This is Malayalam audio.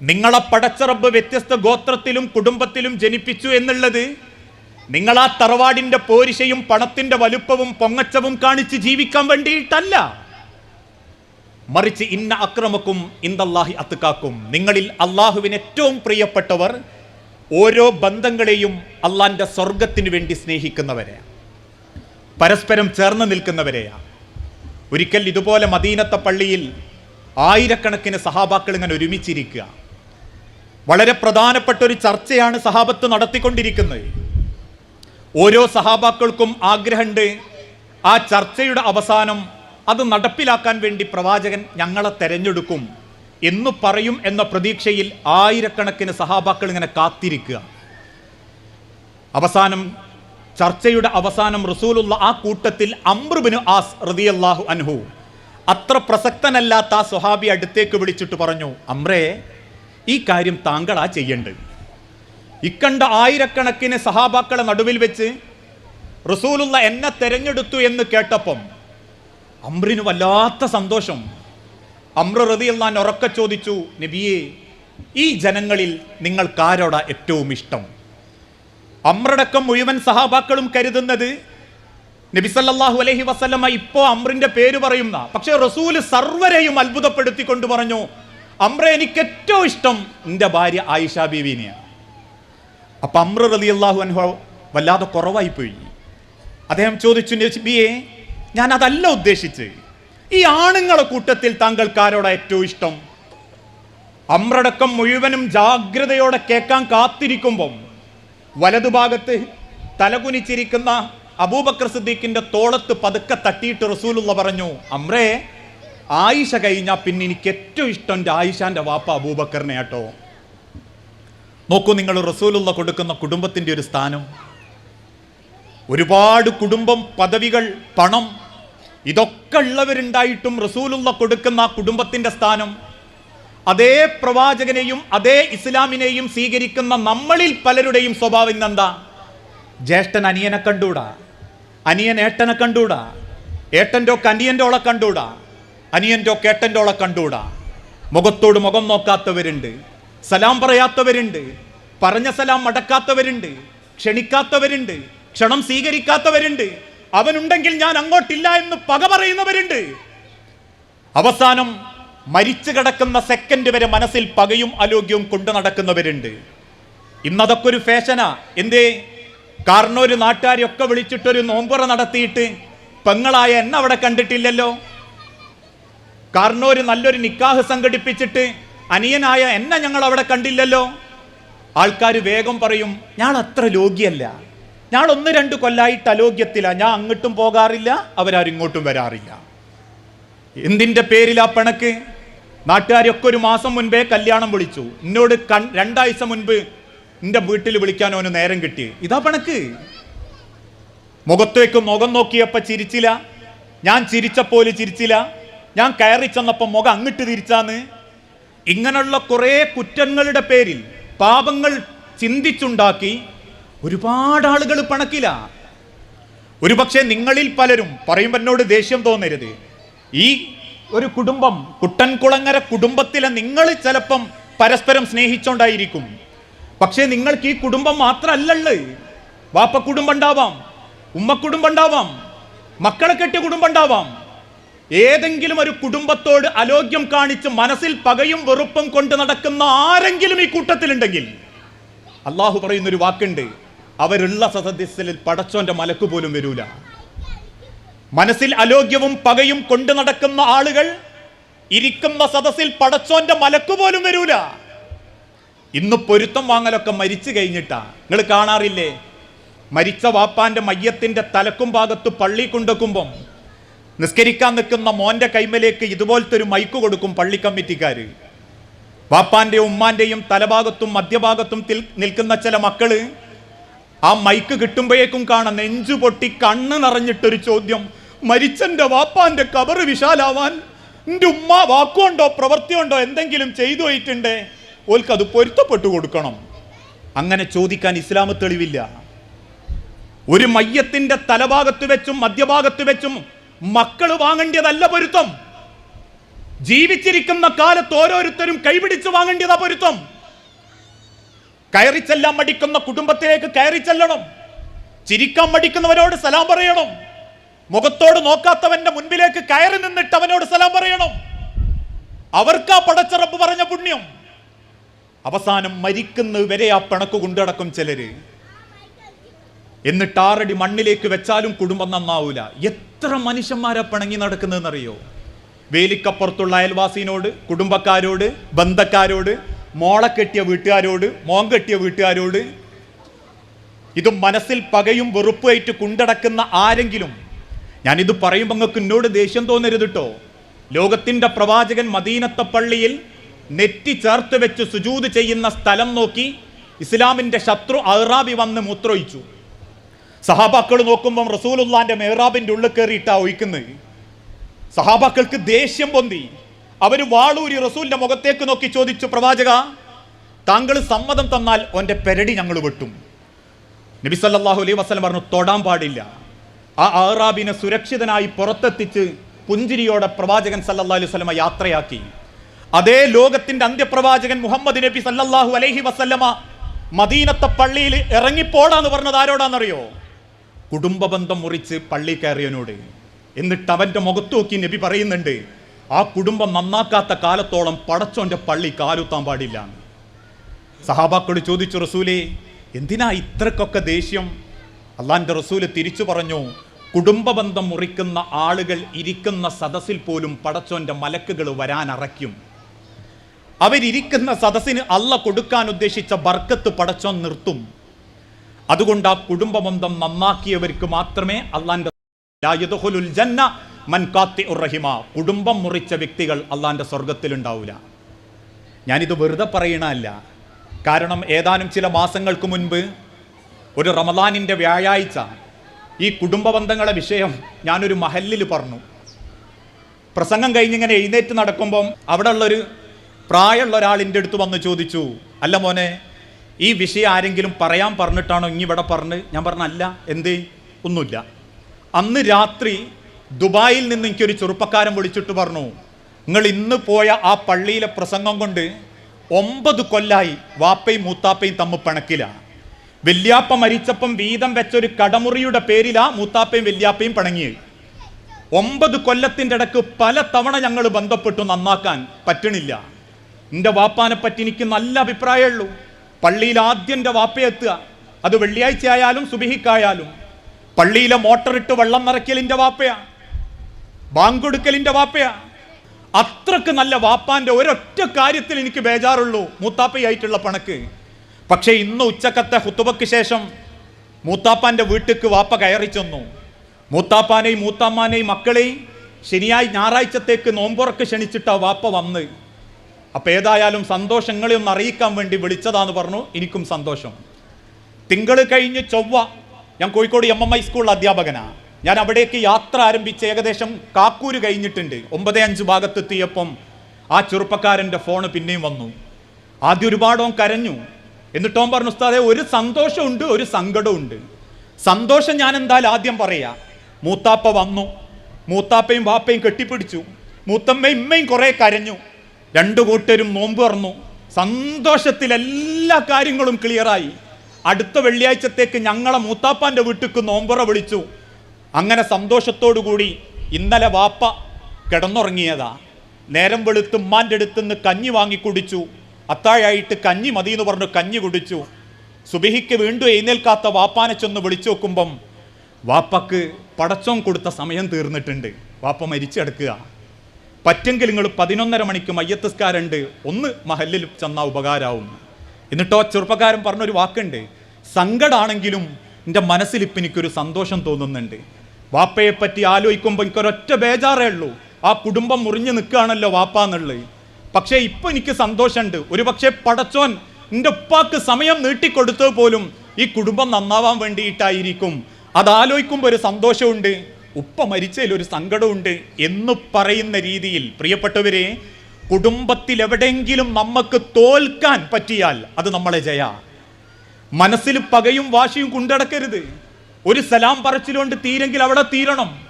നിങ്ങളെ പടച്ചറബ് വ്യത്യസ്ത ഗോത്രത്തിലും കുടുംബത്തിലും ജനിപ്പിച്ചു എന്നുള്ളത് നിങ്ങൾ ആ തറവാടിന്റെ പോരിശയും പണത്തിന്റെ വലുപ്പവും പൊങ്ങച്ചവും കാണിച്ച് ജീവിക്കാൻ വേണ്ടിയിട്ടല്ല. മറിച്ച് ഇന്ന അക്രമക്കും ഇന്ദല്ലാഹി അത്തുക്കാക്കും നിങ്ങളിൽ അള്ളാഹുവിന് ഏറ്റവും പ്രിയപ്പെട്ടവർ ഓരോ ബന്ധങ്ങളെയും അള്ളാന്റെ സ്വർഗത്തിന് വേണ്ടി സ്നേഹിക്കുന്നവരെയാണ് പരസ്പരം ചേർന്ന് നിൽക്കുന്നവരെയാണ് ഒരിക്കൽ ഇതുപോലെ മദീനത്തെ പള്ളിയിൽ ആയിരക്കണക്കിന് സഹാബാക്കൾ ഇങ്ങനെ ഒരുമിച്ചിരിക്കുക. വളരെ പ്രധാനപ്പെട്ട ഒരു ചർച്ചയാണ് സഹാബത്ത് നടത്തിക്കൊണ്ടിരിക്കുന്നത്. ഓരോ സഹാബാക്കൾക്കും ആഗ്രഹമുണ്ട്. ആ ചർച്ചയുടെ അവസാനം അത് നടപ്പിലാക്കാൻ വേണ്ടി പ്രവാചകൻ ഞങ്ങളെ തെരഞ്ഞെടുക്കും എന്ന് പറയും എന്ന പ്രതീക്ഷയിൽ ആയിരക്കണക്കിന് സഹാബാക്കൾ ഇങ്ങനെ കാത്തിരിക്കുക. അവസാനം ചർച്ചയുടെ അവസാനം റസൂലുള്ള ആ കൂട്ടത്തിൽ അമ്രുബിനു ആസ് റതിയല്ലാഹു അൻഹു അത്ര പ്രസക്തനല്ലാത്ത ആ സ്വഹാബി അടുത്തേക്ക് വിളിച്ചിട്ട് പറഞ്ഞു അമ്രേ ഈ കാര്യം താങ്കളാ ചെയ്യേണ്ടത്. ഇക്കണ്ട ആയിരക്കണക്കിന് സഹാബാക്കളെ നടുവിൽ വെച്ച് റസൂലുള്ള എന്നെ തെരഞ്ഞെടുത്തു എന്ന് കേട്ടപ്പം അമ്രിന് വല്ലാത്ത സന്തോഷം. അമ്ര റതിയല്ലാൻ ഉറക്കെ ചോദിച്ചു നബിയെ ഈ ജനങ്ങളിൽ നിങ്ങൾക്കാരോടാ ഏറ്റവും ഇഷ്ടം? അമ്രടക്കം മുഴുവൻ സഹാബാക്കളും കരുതുന്നത് നബിസല്ലാഹു അലഹി അലൈഹി വസല്ലമ ഇപ്പോ അമ്രിന്റെ പേര് പറയുന്ന പക്ഷേ റസൂൽ സർവരെയും അത്ഭുതപ്പെടുത്തിക്കൊണ്ട് പറഞ്ഞു അമ്ര എനിക്ക് ഏറ്റവും ഇഷ്ടം എന്റെ ഭാര്യ ആയിഷ ബീവിനെയാണ്. അപ്പം അമ്ര റലി അള്ളാഹു അൻഹു വല്ലാതെ കുറവായി പോയി അദ്ദേഹം ചോദിച്ചു നബിയെ ഞാൻ അതല്ല ഉദ്ദേശിച്ച്. ഈ ആണുങ്ങളുടെ കൂട്ടത്തിൽ താങ്കൾക്ക് ആരോടാ ഏറ്റവും ഇഷ്ടം? അമ്രടക്കം മുഴുവനും ജാഗ്രതയോടെ കേൾക്കാൻ കാത്തിരിക്കുമ്പം വലതുഭാഗത്ത് തലകുനിച്ചിരിക്കുന്ന അബൂബക്കർ സിദ്ദീഖിന്റെ തോളത്ത് പതുക്കെ തട്ടിയിട്ട് റസൂലുള്ള പറഞ്ഞു അമ്രേ ആയിഷ കഴിഞ്ഞാൽ പിന്നെ എനിക്ക് ഏറ്റവും ഇഷ്ടം എന്റെ ആയിഷാന്റെ വാപ്പ അബൂബക്കറിനെ കേട്ടോ നോക്കൂ നിങ്ങൾ റസൂലുള്ള കൊടുക്കുന്ന കുടുംബത്തിന്റെ ഒരു സ്ഥാനം. ഒരുപാട് കുടുംബം പദവികൾ പണം ഇതൊക്കെ ഉള്ളവരുണ്ടായിട്ടും റസൂലുള്ള കൊടുക്കുന്ന കുടുംബത്തിന്റെ സ്ഥാനം. അതേ പ്രവാചകനെയും അതേ ഇസ്ലാമിനെയും സ്വീകരിക്കുന്ന നമ്മളിൽ പലരുടെയും സ്വഭാവം ഇന്നെന്താ? ജ്യേഷ്ഠൻ അനിയനെ കണ്ടൂടാ. അനിയൻ ഏട്ടനെ കണ്ടൂടാ. ഏട്ടന്റെ ഒക്കെ അനിയന്റെ ഓളെ കണ്ടൂടാ. അനിയന്റെ കണ്ടുകൂടാ? കണ്ടൂടാ മുഖത്തോട് മുഖം നോക്കാത്തവരുണ്ട്. സലാം പറയാത്തവരുണ്ട്. പറഞ്ഞ സലാം മടക്കാത്തവരുണ്ട്. ക്ഷണിക്കാത്തവരുണ്ട്. ക്ഷണം സ്വീകരിക്കാത്തവരുണ്ട്. അവനുണ്ടെങ്കിൽ ഞാൻ അങ്ങോട്ടില്ല എന്ന് പക പറയുന്നവരുണ്ട്. അവസാനം മരിച്ചു കിടക്കുന്ന സെക്കൻഡ് വരെ മനസ്സിൽ പകയും അലോഗ്യവും കൊണ്ടു നടക്കുന്നവരുണ്ട്. ഇന്നതൊക്കെ ഒരു ഫാഷനാ എന്തേ? കാരണം ഒരു നാട്ടുകാരെയൊക്കെ വിളിച്ചിട്ടൊരു നോമ്പുറ നടത്തിയിട്ട് പെങ്ങളായ എന്നെ അവിടെ കണ്ടിട്ടില്ലല്ലോ. കാരണം ഒരു നല്ലൊരു നിക്കാഹ് സംഘടിപ്പിച്ചിട്ട് അനിയനായ എന്നെ ഞങ്ങൾ അവിടെ കണ്ടില്ലല്ലോ. ആൾക്കാർ വേഗം പറയും ഞാൻ അത്ര ലോഗ്യല്ല ഞാൻ ഒന്ന് രണ്ട് കൊല്ലായിട്ട് അലോഗ്യത്തില. ഞാൻ അങ്ങോട്ടും പോകാറില്ല അവരാരും ഇങ്ങോട്ടും വരാറില്ല. എന്തിന്റെ പേരിലാ പണക്ക്? നാട്ടുകാരൊക്കെ ഒരു മാസം മുൻപേ കല്യാണം വിളിച്ചു. എന്നോട് കൺ രണ്ടാഴ്ച മുൻപ് എന്റെ വീട്ടിൽ വിളിക്കാൻ ഓന് നേരം കിട്ടി. ഇതാ പണക്ക്. മുഖത്തേക്ക് മുഖം നോക്കിയപ്പോൾ ചിരിച്ചില്ല. ഞാൻ ചിരിച്ചപ്പോലെ ചിരിച്ചില്ല. ഞാൻ കയറി ചെന്നപ്പോൾ മുഖം അങ്ങിട്ട് തിരിച്ചാന്ന്. ഇങ്ങനെയുള്ള കുറേ കുറ്റങ്ങളുടെ പേരിൽ പാപങ്ങൾ ചിന്തിച്ചുണ്ടാക്കി ഒരുപാട് ആളുകൾ പണക്കില്ല ഒരുപക്ഷെ നിങ്ങളിൽ പലരും പറയുമ്പോൾ എന്നോട് ദേഷ്യം തോന്നരുത്. ഈ ഒരു കുടുംബം കുട്ടൻകുളങ്ങര കുടുംബത്തിലെ നിങ്ങൾ ചിലപ്പം പരസ്പരം സ്നേഹിച്ചോണ്ടായിരിക്കും. പക്ഷേ നിങ്ങൾക്ക് ഈ കുടുംബം മാത്രമല്ലേ വാപ്പ കുടുംബം ഉണ്ടാവാം ഉമ്മ കുടുംബം ഉണ്ടാവാം മക്കളെ കെട്ടിയ കുടുംബം ഉണ്ടാവാം. ഏതെങ്കിലും ഒരു കുടുംബത്തോട് അലോഗ്യം കാണിച്ച് മനസ്സിൽ പകയും വെറുപ്പും കൊണ്ട് നടക്കുന്ന ആരെങ്കിലും ഈ കൂട്ടത്തിലുണ്ടെങ്കിൽ അള്ളാഹു പറയുന്നൊരു വാക്കുണ്ട് അവരുള്ള സദസ്സിൽ പടച്ചോന്റെ മലക്ക് പോലും വരൂല. മനസ്സിൽ അലോഗ്യവും പകയും കൊണ്ടു നടക്കുന്ന ആളുകൾ ഇരിക്കുന്ന സദസ്സിൽ പടച്ചോന്റെ മലക്ക് പോലും വരൂല. ഇന്ന് പൊരുത്തം വാങ്ങലൊക്കെ മരിച്ചു കഴിഞ്ഞിട്ടാ. നിങ്ങൾ കാണാറില്ലേ? മരിച്ച വാപ്പാന്റെ മയ്യത്തിന്റെ തലക്കും ഭാഗത്ത് പള്ളി കൊണ്ടുവെക്കുമ്പം നിസ്കരിക്കാൻ നിൽക്കുന്ന മോന്റെ കൈമലേക്ക് ഇതുപോലത്തെ ഒരു മൈക്ക് കൊടുക്കും പള്ളി കമ്മിറ്റിക്കാര് വാപ്പാന്റെയും ഉമ്മാന്റെയും തലഭാഗത്തും മധ്യഭാഗത്തും നിൽക്കുന്ന ചില മക്കൾ ആ മൈക്ക് കിട്ടുമ്പോഴേക്കും കാണാം നെഞ്ചു പൊട്ടി കണ്ണ് നിറഞ്ഞിട്ടൊരു ചോദ്യം. മരിച്ചന്റെ വാപ്പാന്റെ കബറ് വിശാലാവാൻ എന്റെ ഉമ്മ വാക്കുകൊണ്ടോ പ്രവൃത്തിയുണ്ടോ എന്തെങ്കിലും ചെയ്തു പോയിട്ടുണ്ടേ? ഓൽക്ക് അത് പൊരുത്തപ്പെട്ടു കൊടുക്കണം. അങ്ങനെ ചോദിക്കാൻ ഇസ്ലാമ് തെളിവില്ല. ഒരു മയ്യത്തിന്റെ തലഭാഗത്ത് വെച്ചും മധ്യഭാഗത്ത് വെച്ചും മക്കൾ വാങ്ങേണ്ടതല്ല പൊരുത്തം. ജീവിച്ചിരിക്കുന്ന കാലത്ത് ഓരോരുത്തരും കൈപിടിച്ച് വാങ്ങേണ്ടതാ പൊരുത്തം. കയറിച്ചെല്ലാൻ മടിക്കുന്ന കുടുംബത്തിലേക്ക് കയറി ചെല്ലണം. ചിരിക്കാൻ മടിക്കുന്നവരോട് സലാം പറയണം. മുഖത്തോട് നോക്കാത്തവന്റെ മുൻപിലേക്ക് കയറി നിന്നിട്ട് അവനോട് സലാം പറയണം. അവർക്കാ പടച്ചറപ്പ് പറഞ്ഞ പുണ്യം. അവസാനം മരിക്കുന്ന വരെ ആ പിണക്ക് കൊണ്ടടക്കും ചിലര്. എന്നിട്ട് ആറടി മണ്ണിലേക്ക് വെച്ചാലും കുടുംബം നന്നാവൂല. എത്ര മനുഷ്യന്മാരെ പിണങ്ങി നടക്കുന്നതെന്നറിയോ? വേലിക്കപ്പുറത്തുള്ള അയൽവാസിനോട് കുടുംബക്കാരോട് ബന്ധക്കാരോട് മോളെ കെട്ടിയ വീട്ടുകാരോട് മോൻ കെട്ടിയ വീട്ടുകാരോട് ഇത് മനസ്സിൽ പകയും വെറുപ്പുമായിട്ട് കൊണ്ടടക്കുന്ന ആരെങ്കിലും ഞാനിത് പറയുമ്പോൾ നിങ്ങൾക്ക് എന്നോട് ദേഷ്യം തോന്നരുത് കേട്ടോ ലോകത്തിന്റെ പ്രവാചകൻ മദീനത്തെ പള്ളിയിൽ നെറ്റി ചേർത്ത് വെച്ച് സുജൂത് ചെയ്യുന്ന സ്ഥലം നോക്കി ഇസ്ലാമിന്റെ ശത്രു അഹ്റാബി വന്ന് മൂത്രൊഴിച്ചു സഹാബാക്കൾ നോക്കുമ്പം റസൂലുല്ലാന്റെ മെഹ്റാബിന്റെ ഉള്ളിൽ കയറിയിട്ടാ ഒഴിക്കുന്നത് സഹാബാക്കൾക്ക് ദേഷ്യം പൊന്തി. അവർ വാളൂരി റസൂലിന്റെ മുഖത്തേക്ക് നോക്കി ചോദിച്ചു പ്രവാചക താങ്കൾ സമ്മതം തന്നാൽ ഓന്റെ പെരടി ഞങ്ങൾ വെട്ടും. നബി സല്ലല്ലാഹു അലൈഹി വസല്ലം പറഞ്ഞു തൊടാൻ പാടില്ല. ആ അഹ്റാബിനെ സുരക്ഷിതനായി പുറത്തെത്തിച്ച് പുഞ്ചിരിയോടെ പ്രവാചകൻ സല്ലല്ലാഹു അലൈഹി വസ്ലമ യാത്രയാക്കി. അതേ ലോകത്തിന്റെ അന്ത്യപ്രവാചകൻ മുഹമ്മദ് നബി സല്ലാഹു അലൈഹി വസ്ലമ മദീനത്തെ പള്ളിയിൽ ഇറങ്ങിപ്പോടാന്ന് പറഞ്ഞത് ആരോടാന്നറിയോ? കുടുംബ ബന്ധം മുറിച്ച് പള്ളി കയറിയവനോട്. എന്നിട്ട് അവന്റെ മുഖത്ത് നോക്കി നബി പറയുന്നുണ്ട് ആ കുടുംബം നന്നാക്കാത്ത കാലത്തോളം പടച്ചോന്റെ പള്ളി കാലുത്താൻ പാടില്ല. സഹാബാക്കളോട് ചോദിച്ചു റസൂലേ എന്തിനാ ഇത്രക്കൊക്കെ ദേഷ്യം? അള്ളാന്റെ റസൂൽ തിരിച്ചു പറഞ്ഞു കുടുംബബന്ധം മുറിക്കുന്ന ആളുകൾ ഇരിക്കുന്ന സദസ്സിൽ പോലും പടച്ചോന്റെ മലക്കുകൾ വരാൻ അറയ്ക്കും. അവരിയ്ക്കുന്ന സദസ്സിന് അല്ല കൊടുക്കാൻ ഉദ്ദേശിച്ച ബർക്കത്ത് പടച്ചോൻ നിർത്തും. അതുകൊണ്ട് ആ കുടുംബബന്ധം നന്നാക്കിയവർക്ക് മാത്രമേ യദ്ഖുലുൽ ജന്ന മൻ കുടുംബം മുറിച്ച വ്യക്തികൾ അള്ളാന്റെ സ്വർഗത്തിലുണ്ടാവില്ല ഞാനിത് വെറുതെ പറയണല്ല കാരണം ഏതാനും ചില മാസങ്ങൾക്ക് മുൻപ് ഒരു റമദാനിന്റെ വ്യാഴാഴ്ച ഈ കുടുംബ ബന്ധങ്ങളെ വിഷയം ഞാനൊരു മഹല്ലിൽ പറഞ്ഞു. പ്രസംഗം കഴിഞ്ഞിങ്ങനെ എഴുന്നേറ്റ് നടക്കുമ്പം അവിടെ ഉള്ളൊരു പ്രായമുള്ള ഒരാളിന്റെ അടുത്ത് വന്ന് ചോദിച്ചു അല്ല മോനെ ഈ വിഷയം ആരെങ്കിലും പറയാൻ പറഞ്ഞിട്ടാണോ ഇനി ഇവിടെ പറഞ്ഞ്? ഞാൻ പറഞ്ഞല്ല എന്ത്? ഒന്നുമില്ല. അന്ന് രാത്രി ദുബായിൽ നിന്ന് എനിക്കൊരു ചെറുപ്പക്കാരൻ വിളിച്ചിട്ട് പറഞ്ഞു നിങ്ങൾ ഇന്ന് പോയ ആ പള്ളിയിലെ പ്രസംഗം കൊണ്ട് ഒമ്പത് കൊല്ലായി വാപ്പയും മൂത്താപ്പയും തമ്മിൽ പിണക്കിലാണ് വല്യാപ്പ മരിച്ചപ്പം വീതം വെച്ചൊരു കടമുറിയുടെ പേരിലാ മൂത്താപ്പയും വല്യാപ്പയും പിണങ്ങിയത്. ഒമ്പത് കൊല്ലത്തിന്റെ ഇടയ്ക്ക് പല തവണ ഞങ്ങൾ ബന്ധപ്പെട്ടു നന്നാക്കാൻ പറ്റണില്ല. എന്റെ വാപ്പാനെ പറ്റി എനിക്ക് നല്ല അഭിപ്രായമുള്ളൂ പള്ളിയിൽ ആദ്യം എന്റെ വാപ്പയെത്തുക അത് വെള്ളിയാഴ്ച ആയാലും സുബിഹിക്കായാലും. പള്ളിയിലെ മോട്ടറിട്ട് വെള്ളം നിറയ്ക്കലിന്റെ വാപ്പയാ. ബാങ്കൊടുക്കലിന്റെ വാപ്പയാ. അത്രയ്ക്ക് നല്ല വാപ്പാന്റെ ഒരൊറ്റ കാര്യത്തിൽ എനിക്ക് ബേജാറുള്ളൂ മൂത്താപ്പയായിട്ടുള്ള പണക്ക്. പക്ഷേ ഇന്ന് ഉച്ചക്കത്തെ ഹുത്തുബക്ക് ശേഷം മൂത്താപ്പാന്റെ വീട്ടിക്ക് വാപ്പ കയറി ചെന്നു. മൂത്താപ്പാനെയും മൂത്താമ്മാനെയും മക്കളെയും ശനിയായി ഞായറാഴ്ചത്തേക്ക് നോമ്പുറക്ക് ക്ഷണിച്ചിട്ടാ വാപ്പ വന്ന്. അപ്പൊ ഏതായാലും സന്തോഷങ്ങളെ ഒന്ന് അറിയിക്കാൻ വേണ്ടി വിളിച്ചതാന്ന് പറഞ്ഞു. എനിക്കും സന്തോഷം. തിങ്കൾ കഴിഞ്ഞ് ചൊവ്വ ഞാൻ കോഴിക്കോട് എം എം ഐ സ്കൂളിൽ അധ്യാപകനാണ് ഞാൻ അവിടേക്ക് യാത്ര ആരംഭിച്ച് ഏകദേശം കാക്കൂര് കഴിഞ്ഞിട്ടുണ്ട്. ഒമ്പതേ അഞ്ച് ഭാഗത്തെത്തിയപ്പം ആ ചെറുപ്പക്കാരന്റെ ഫോണ് പിന്നെയും വന്നു. ആദ്യം ഒരുപാടോ കരഞ്ഞു. എന്നിട്ടോൻ പറഞ്ഞു ഉസ്താദെ ഒരു സന്തോഷമുണ്ട് ഒരു സങ്കടമുണ്ട് സന്തോഷം ഞാൻ എന്തായാലും ആദ്യം പറയാ. മൂത്താപ്പ വന്നു. മൂത്താപ്പയും വാപ്പയും കെട്ടിപ്പിടിച്ചു. മൂത്തമ്മയും ഇമ്മയും കുറേ കരഞ്ഞു. രണ്ടു കൂട്ടരും നോമ്പ് തുറന്നു. സന്തോഷത്തിൽ എല്ലാ കാര്യങ്ങളും ക്ലിയറായി. അടുത്ത വെള്ളിയാഴ്ചത്തേക്ക് ഞങ്ങളെ മൂത്താപ്പാന്റെ വീട്ടിക്ക് നോമ്പുറ വിളിച്ചു. അങ്ങനെ കൂടി ഇന്നലെ വാപ്പ കിടന്നുറങ്ങിയതാ. നേരം വെളുത്ത് ഉമ്മാന്റെ അടുത്ത് നിന്ന് കഞ്ഞി വാങ്ങി കുടിച്ചു. അത്താഴായിട്ട് കഞ്ഞി മതി എന്ന് പറഞ്ഞു കഞ്ഞി കുടിച്ചു. സുബിഹിക്ക് വീണ്ടും എഴുന്നേൽക്കാത്ത വാപ്പാനെ ചെന്ന് വിളിച്ചു നോക്കുമ്പം വാപ്പക്ക് പടച്ചോൻ കൊടുത്ത സമയം തീർന്നിട്ടുണ്ട്. വാപ്പ മരിച്ചെടുക്കുക. പറ്റെങ്കിൽ നിങ്ങൾ പതിനൊന്നര മണിക്ക് മയ്യത്തസ്കാരുണ്ട്. ഒന്ന് മഹല്ലിൽ ചെന്നാൽ ഉപകാരമാവും എന്നിട്ടോ ചെറുപ്പക്കാരൻ പറഞ്ഞൊരു വാക്കുണ്ട്. സങ്കടാണെങ്കിലും എന്റെ മനസ്സിൽ ഇപ്പം എനിക്കൊരു സന്തോഷം തോന്നുന്നുണ്ട്. വാപ്പയെ പറ്റി ആലോചിക്കുമ്പോൾ എനിക്കൊരൊറ്റ ബേജാറേ ഉള്ളൂ. ആ കുടുംബം മുറിഞ്ഞു നിൽക്കുകയാണല്ലോ വാപ്പ എന്നുള്ളത്. പക്ഷേ ഇപ്പം എനിക്ക് സന്തോഷമുണ്ട്. ഒരു പക്ഷേ പടച്ചോൻ എന്റെ ഉപ്പാക്ക് സമയം നീട്ടിക്കൊടുത്തത് പോലും ഈ കുടുംബം നന്നാവാൻ വേണ്ടിയിട്ടായിരിക്കും. അതാലോചിക്കുമ്പോൾ ഒരു സന്തോഷമുണ്ട്. ഉപ്പ മരിച്ചതിൽ ഒരു സങ്കടമുണ്ട് എന്ന് പറയുന്ന രീതിയിൽ. പ്രിയപ്പെട്ടവരെ കുടുംബത്തിൽ എവിടെയെങ്കിലും നമുക്ക് തോൽക്കാൻ പറ്റിയാൽ അത് നമ്മളെ ജയ. മനസ്സിൽ പകയും വാശിയും കൊണ്ടടക്കരുത് ഒരു സലാം പറച്ചിലുകൊണ്ട് തീരെങ്കിൽ അവിടെ തീരണം.